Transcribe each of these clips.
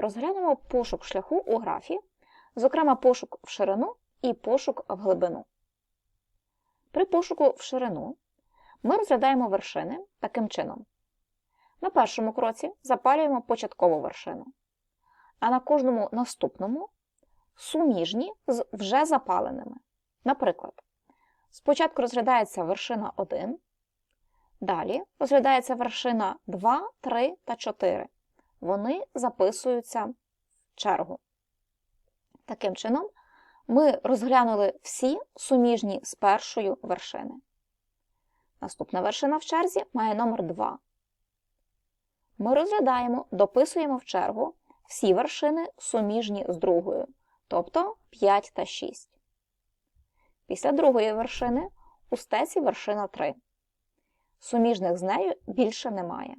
розглянемо пошук шляху у графі, зокрема пошук в ширину і пошук в глибину. При пошуку в ширину ми розглядаємо вершини таким чином. На першому кроці запалюємо початкову вершину, а на кожному наступному суміжні з вже запаленими. Наприклад, спочатку розглядається вершина 1, далі розглядається вершина 2, 3 та 4. Вони записуються в чергу. Таким чином, ми розглянули всі суміжні з першою вершини. Наступна вершина в черзі має номер 2. Ми розглядаємо, дописуємо в чергу всі вершини суміжні з другою, тобто 5 та 6. Після другої вершини у стеці вершина 3. Суміжних з нею більше немає.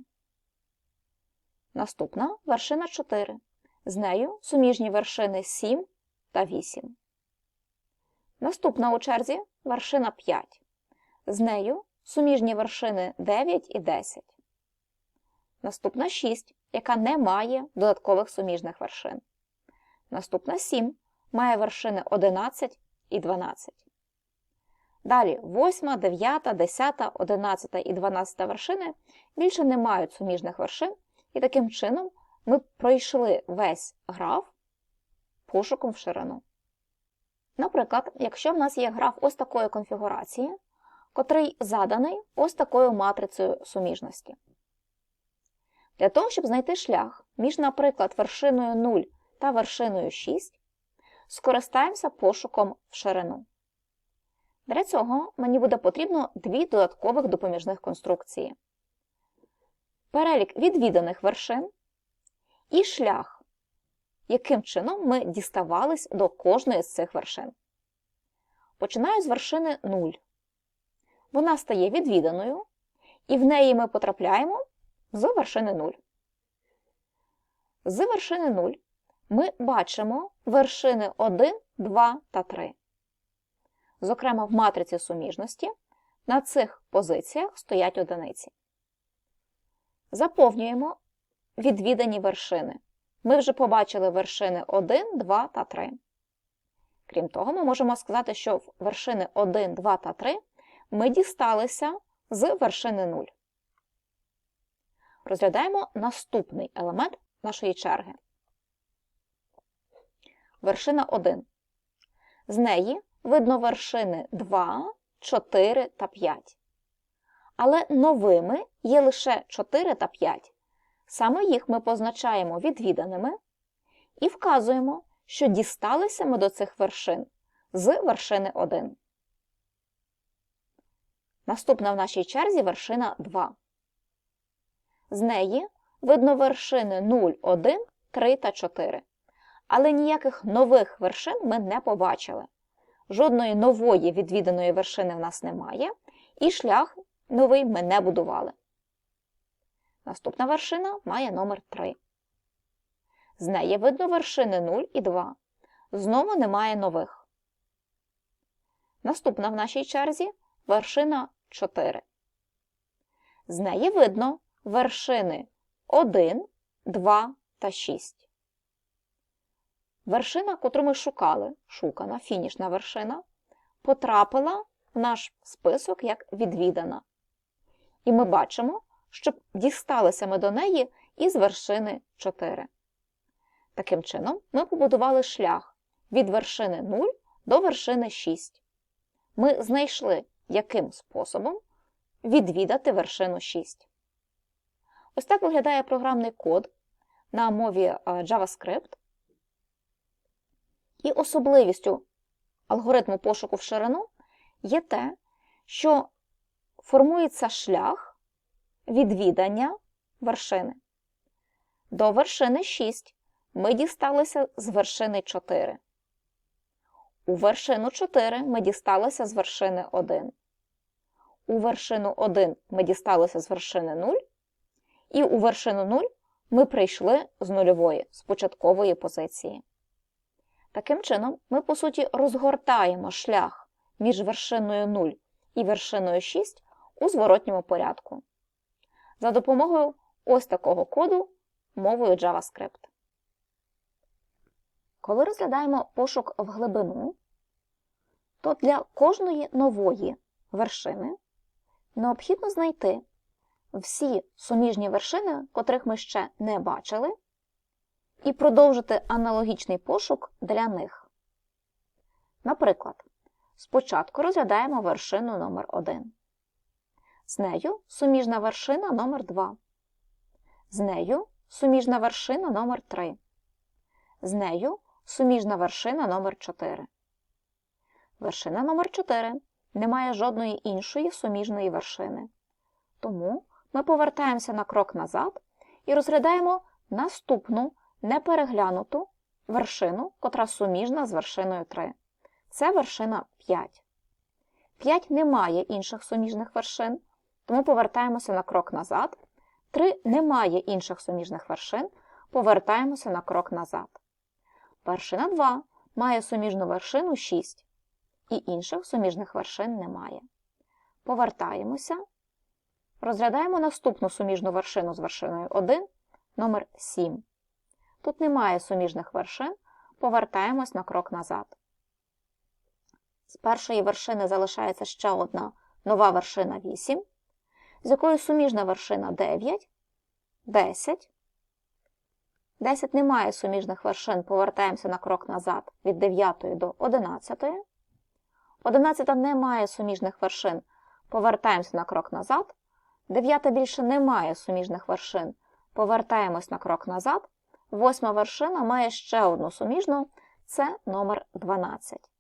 Наступна вершина 4. З нею суміжні вершини 7 та 8. Наступна у черзі вершина 5. З нею суміжні вершини 9 і 10. Наступна 6, яка не має додаткових суміжних вершин. Наступна 7 має вершини 11 і 12. Далі 8, 9, 10, 11 і 12 вершини більше не мають суміжних вершин, і таким чином ми пройшли весь граф пошуком в ширину. Наприклад, якщо в нас є граф ось такої конфігурації, котрий заданий ось такою матрицею суміжності. Для того, щоб знайти шлях між, наприклад, вершиною 0 та вершиною 6, скористаємося пошуком в ширину. Для цього мені буде потрібно дві додаткових допоміжних конструкції. Перелік відвіданих вершин і шлях, яким чином ми діставались до кожної з цих вершин. Починаю з вершини 0. Вона стає відвіданою, і в неї ми потрапляємо з вершини 0. З вершини 0 ми бачимо вершини 1, 2 та 3. Зокрема, в матриці суміжності на цих позиціях стоять одиниці. Заповнюємо відвідані вершини. Ми вже побачили вершини 1, 2 та 3. Крім того, ми можемо сказати, що в вершини 1, 2 та 3 ми дісталися з вершини 0. Розглядаємо наступний елемент нашої черги. Вершина 1. З неї видно вершини 2, 4 та 5. Але новими є лише 4 та 5. Саме їх ми позначаємо відвіданими і вказуємо, що дісталися ми до цих вершин з вершини 1. Наступна в нашій черзі вершина 2. З неї видно вершини 0, 1, 3 та 4. Але ніяких нових вершин ми не побачили. Жодної нової відвіданої вершини в нас немає, і шлях новий ми не будували. Наступна вершина має номер 3. З неї видно вершини 0 і 2. Знову немає нових. Наступна в нашій черзі вершина 4. З неї видно вершини 1, 2 та 6. Вершина, котру ми шукали, шукана, фінішна вершина, потрапила в наш список як відвідана. І ми бачимо, що дісталися ми до неї із вершини 4. Таким чином, ми побудували шлях від вершини 0 до вершини 6. Ми знайшли, яким способом відвідати вершину 6. Ось так виглядає програмний код на мові JavaScript. І особливістю алгоритму пошуку в ширину є те, що формується шлях відвідання вершини. До вершини 6 ми дісталися з вершини 4. У вершину 4 ми дісталися з вершини 1. У вершину 1 ми дісталися з вершини 0. І у вершину 0 ми прийшли з нульової, з початкової позиції. Таким чином, ми, по суті, розгортаємо шлях між вершиною 0 і вершиною 6 у зворотньому порядку. За допомогою ось такого коду мовою JavaScript. Коли розглядаємо пошук в глибину, то для кожної нової вершини необхідно знайти всі суміжні вершини, котрих ми ще не бачили, і продовжити аналогічний пошук для них. Наприклад, спочатку розглядаємо вершину номер 1 З нею суміжна вершина номер 2 З нею суміжна вершина номер 3 З нею суміжна вершина номер 4 Вершина номер 4 не має жодної іншої суміжної вершини. Тому ми повертаємося на крок назад і розглядаємо наступну непереглянуту вершину, котра суміжна з вершиною 3. Це вершина 5. 5 не має інших суміжних вершин, тому повертаємося на крок назад. 3 не має інших суміжних вершин, повертаємося на крок назад. Вершина 2 має суміжну вершину 6, і інших суміжних вершин немає. Повертаємося, розглядаємо наступну суміжну вершину з вершиною 1, номер 7. Тут немає суміжних вершин, повертаємось на крок назад. З першої вершини залишається ще одна нова вершина 8, з якою суміжна вершина 9, 10. 10 немає суміжних вершин, повертаємося на крок назад від 9 до 11. 11 не має суміжних вершин, повертаємося на крок назад. 9 більше не має суміжних вершин, повертаємось на крок назад. Восьма вершина має ще одну суміжну, це номер 12.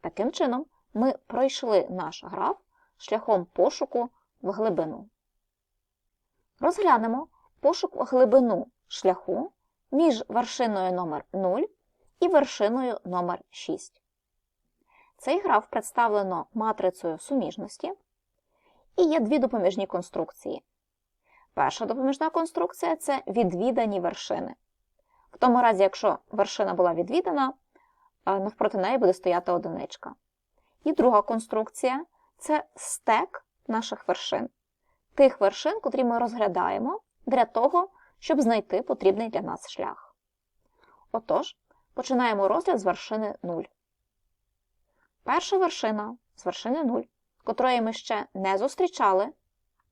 Таким чином, ми пройшли наш граф шляхом пошуку в глибину. Розглянемо пошук в глибину шляху між вершиною номер 0 і вершиною номер 6. Цей граф представлено матрицею суміжності і є дві допоміжні конструкції. Перша допоміжна конструкція це відвідані вершини. В тому разі, якщо вершина була відвідана, навпроти неї буде стояти одиничка. І друга конструкція це стек наших вершин, тих вершин, котрі ми розглядаємо для того, щоб знайти потрібний для нас шлях. Отож, починаємо розгляд з вершини 0. Перша вершина з вершини 0, котрої ми ще не зустрічали,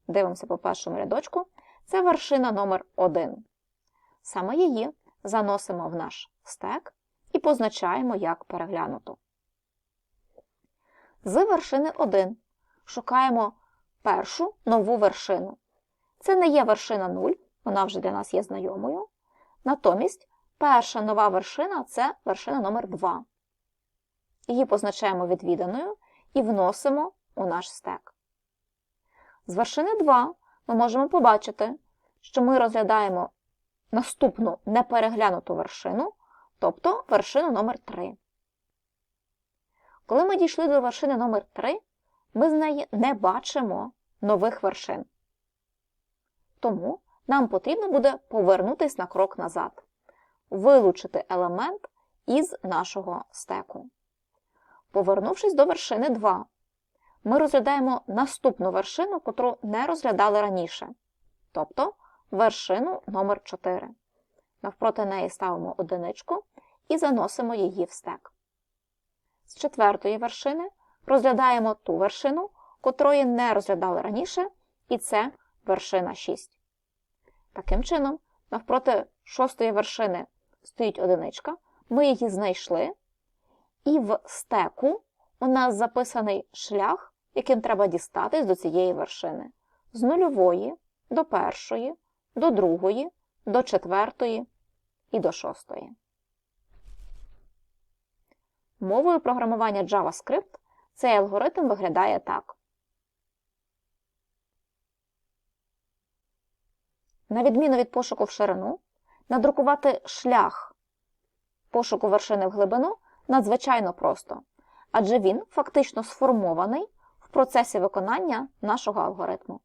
дивимося по першому рядочку, це вершина номер 1. Саме її заносимо в наш стек і позначаємо як переглянуту. З вершини 1 шукаємо першу нову вершину. Це не є вершина 0, вона вже для нас є знайомою. Натомість перша нова вершина це вершина номер 2. Її позначаємо відвіданою і вносимо у наш стек. З вершини 2 ми можемо побачити, що ми розглядаємо наступну непереглянуту вершину, тобто вершину номер 3 Коли ми дійшли до вершини номер 3 ми з неї не бачимо нових вершин. Тому нам потрібно буде повернутися на крок назад, вилучити елемент із нашого стеку. Повернувшись до вершини 2, ми розглядаємо наступну вершину, котру не розглядали раніше, тобто вершину номер 4 Навпроти неї ставимо одиничку і заносимо її в стек. З четвертої вершини розглядаємо ту вершину, котрої не розглядали раніше, і це вершина 6. Таким чином, навпроти шостої вершини стоїть одиничка, ми її знайшли, і в стеку у нас записаний шлях, яким треба дістатись до цієї вершини. З нульової до першої, до другої, до четвертої і до шостої. Мовою програмування JavaScript цей алгоритм виглядає так. На відміну від пошуку в ширину, надрукувати шлях пошуку вершини в глибину надзвичайно просто, адже він фактично сформований в процесі виконання нашого алгоритму.